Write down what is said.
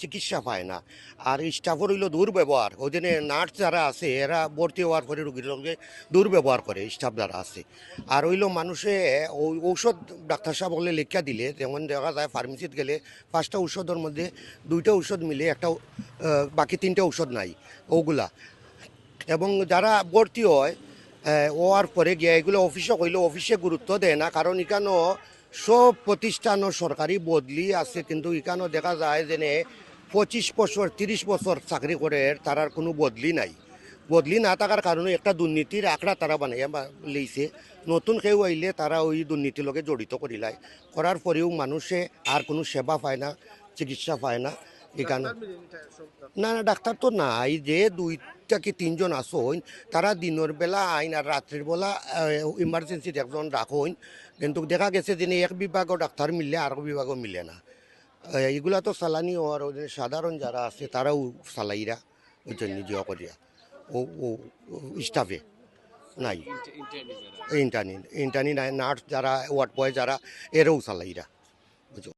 চিকিৎসা পায় না। আর স্টাফের হইল দুর্ব্যবহার। ওই নার্স যারা আছে এরা ভর্তি হওয়ার পরে রুগীর সঙ্গে দুর্ব্যবহার করে স্টাফ যারা আছে। আর হইল মানুষে ঔষধ ডাক্তার সাহেব বলে লেখা দিলে যেমন দেখা যায় ফার্মেসিতে গেলে পাঁচটা ঔষধের মধ্যে দুইটা ঔষধ মিলে একটা বাকি তিনটা ঔষধ নাই ওগুলা। এবং যারা ভর্তি হয় আহ, হওয়ার পরে গিয়ে এগুলো অফিসে কইলে অফিসে গুরুত্ব দেয় না কারণ এখানেও সব প্রতিষ্ঠান ও সরকারি বদলি আছে, কিন্তু এখানেও দেখা যায় যে পঁচিশ বছর, তিরিশ বছর চাকরি করে তারার কোনো বদলি নাই। বদলি না থাকার কারণে একটা দুর্নীতির আঁকড়া তারা বানাইয়া লইছে। নতুন কেউ আইলে তারা ওই দুর্নীতির লগে জড়িত করিলায়। করার পরেও মানুষে আর কোনো সেবা পায় না, চিকিৎসা পায় না। এখানে না না ডাক্তার তো নাই। যে দুইটা কি তিনজন আসইন তারা দিনের বেলা আইন আর রাত্রির বেলা ইমার্জেন্সিতে একজন রাখইন। কিন্তু দেখা গেছে যে এক বিভাগও ডাক্তার মিললে আর বিভাগও মিলে না। এগুলা তো চালানি আর ওই সাধারণ যারা আছে তারাও চালাইরা ওই জন্য জিয়া করিয়া। ও ও স্টাফে নাই। ইন্টারনি ইন্টারনি নাই নার্স যারা ওয়ার্ড বয় যারা এরাও চালাইরা।